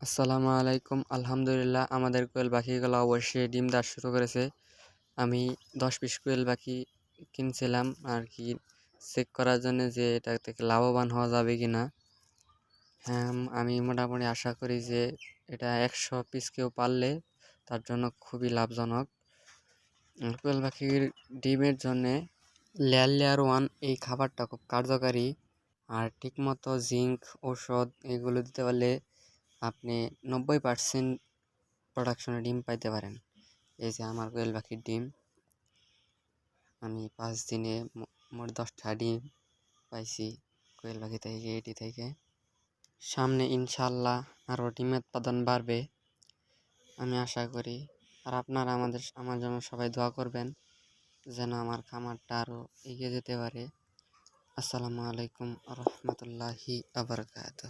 আসসালামু আলাইকুম। আলহামদুলিল্লাহ, আমাদের কোয়েল পাখিগুলো অবশ্যই ডিম দেওয়া শুরু করেছে। আমি দশ পিস কোয়েল পাখি কিনছিলাম আর কি চেক করার জন্য যে এটা থেকে লাভবান হওয়া যাবে কি না হ্যাঁ আমি মোটামুটি আশা করি যে এটা একশো পিস কেউ পারলে তার জন্য খুবই লাভজনক। কোয়েল পাখির ডিমের জন্যে লেয়ার লেয়ার ওয়ান এই খাবারটা খুব কার্যকারী। আর ঠিকমতো জিঙ্ক, ঔষধ এগুলো দিতে পারলে আপনি নব্বই পার্সেন্ট প্রোডাকশনে ডিম পাইতে পারেন। এই যে আমার কোয়েল পাখির ডিম। আমি পাঁচ দিনে মোট দশটা ডিম পাইছি কোয়েল পাখি থেকে, এটি থেকে। সামনে ইনশাল্লাহ আরও ডিমের উৎপাদন বাড়বে। আমি আশা করি আর আপনারা আমাদের, আমার জন্য সবাই দোয়া করবেন যেন আমার খামারটা আরও এগিয়ে যেতে পারে। আসসালামু আলাইকুম রহমতুল্লাহি আবরকাত